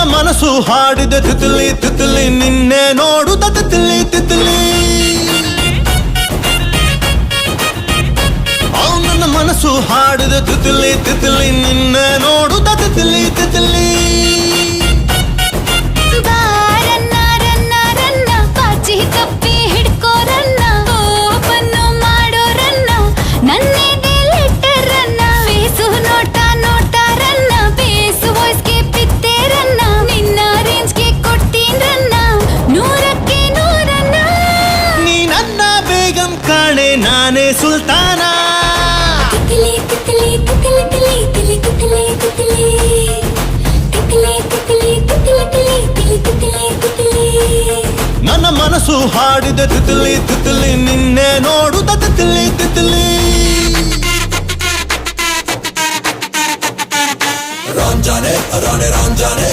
ನನ್ನ ಮನಸ್ಸು ಹಾಡಿದೆ, ತಿತಲಿ ತಿತಲಿ, ನಿನ್ನೆ ನೋಡುತ್ತ ತಿತಲಿ ತಿತಲಿ. ನನ್ನ ಮನಸ್ಸು ಹಾಡಿದೆ, ತಿತಲಿ ತಿತಲಿ, ನಿನ್ನೆ ತಿಕ್ಲಿ ನನ್ನ ಮನಸ್ಸು ಹಾಡಿದ ತಿತಲಿ ತಿತಲಿ ನಿನ್ನೆ ನೋಡುತ್ತ ತಿತಲಿ ತಿತಲಿ ರಂಜಾನೆ ರಾಣೆ ರಂಜಾನೆ